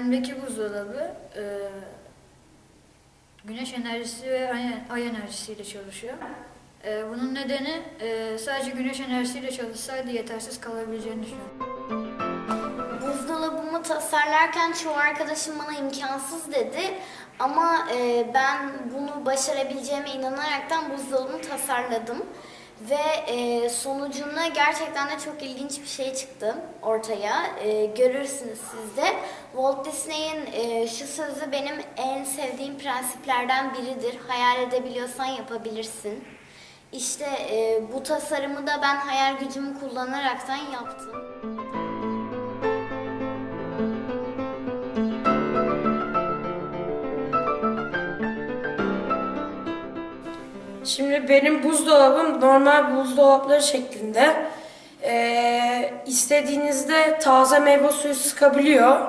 bendeki buzdolabı e, güneş enerjisi ve ay, ay enerjisiyle çalışıyor. E, bunun nedeni e, sadece güneş enerjisiyle çalışsaydı yetersiz kalabileceğini düşünüyorum. Buzdolabımı tasarlarken çoğu arkadaşım bana imkansız dedi. Ama e, ben bunu başarabileceğime inanaraktan buzdolabımı tasarladım. Ve e, sonucunda gerçekten de çok ilginç bir şey çıktı ortaya. E, görürsünüz siz de. Walt Disney'in e, şu sözü benim en sevdiğim prensiplerden biridir. Hayal edebiliyorsan yapabilirsin. İşte e, bu tasarımı da ben hayal gücümü kullanaraktan yaptım. Şimdi benim buzdolabım normal buzdolapları şeklinde. Ee, istediğinizde taze meyve suyu sıkabiliyor.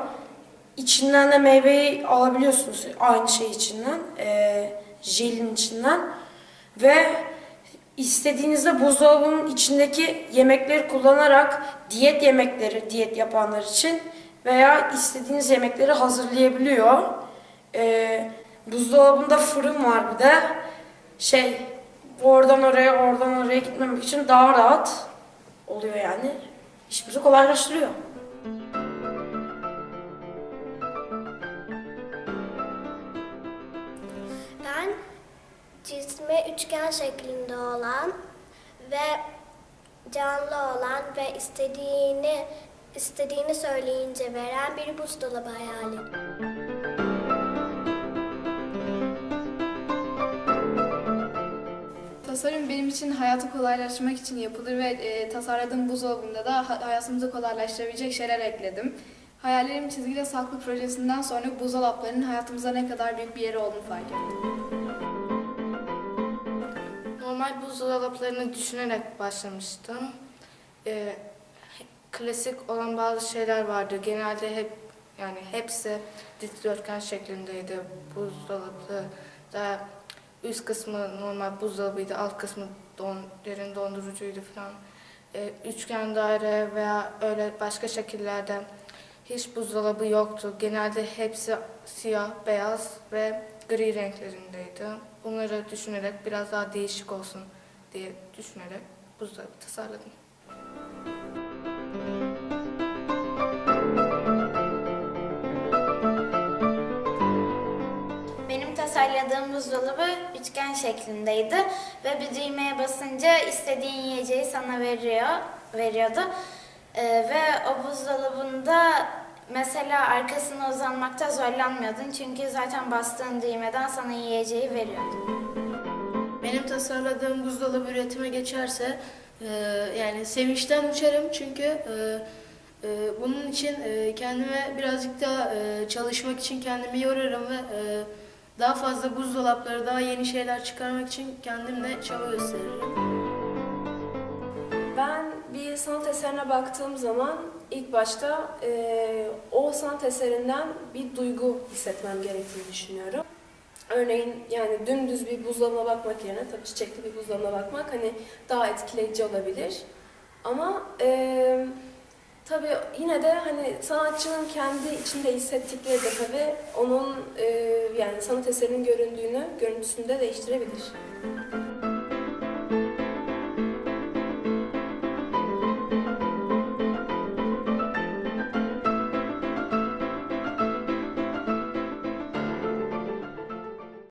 İçinden de meyveyi alabiliyorsunuz aynı şey içinden. ee, jelin içinden. Ve istediğinizde buzdolabının içindeki yemekleri kullanarak diyet yemekleri diyet yapanlar için veya istediğiniz yemekleri hazırlayabiliyor. Ee, buzdolabında fırın var bir de şey oradan oraya oradan oraya gitmemek için daha rahat oluyor yani. İşimizi kolaylaştırıyor. Ben cismi üçgen şeklinde olan ve canlı olan ve istediğini istediğini söyleyince veren bir buzdolabı hayal ediyorum. Tasarım benim için hayatı kolaylaştırmak için yapılır ve e, tasarladığım buzdolabında da ha- hayatımızı kolaylaştırabilecek şeyler ekledim. Hayallerim çizgide saklı projesinden sonra buzdolaplarının hayatımızda ne kadar büyük bir yeri olduğunu fark ettim. Normal buzdolaplarını düşünerek başlamıştım. Ee, klasik olan bazı şeyler vardı. Genelde hep yani hepsi dikdörtgen şeklindeydi. Buzdolabı da üst kısmı normal buzdolabıydı, alt kısmı don, derin dondurucuydu falan. Ee, üçgen daire veya öyle başka şekillerde hiç buzdolabı yoktu. Genelde hepsi siyah, beyaz ve gri renklerindeydi. Bunları düşünerek biraz daha değişik olsun diye düşünerek buzdolabı tasarladım. Benim tasarladığım buzdolabı üçgen şeklindeydi ve bir düğmeye basınca istediğin yiyeceği sana veriyor, veriyordu. Ee, ve o buzdolabında mesela arkasına uzanmakta zorlanmıyordun çünkü zaten bastığın düğmeden sana yiyeceği veriyordu. Benim tasarladığım buzdolabı üretime geçerse e, yani sevinçten uçarım çünkü e, e, bunun için e, kendime birazcık daha e, çalışmak için kendimi yorarım ve daha fazla buzdolapları, daha yeni şeyler çıkarmak için kendimle çaba gösteririm. Ben bir sanat eserine baktığım zaman ilk başta eee, o sanat eserinden bir duygu hissetmem gerektiğini düşünüyorum. Örneğin yani dümdüz bir buzdolabına bakmak yerine tabii çiçekli bir buzdolabına bakmak hani daha etkileyici olabilir. Ama eee tabii yine de hani sanatçının kendi içinde hissettikleri de tabii onun eee, yani sanat eserinin göründüğünü, görüntüsünü de değiştirebilir.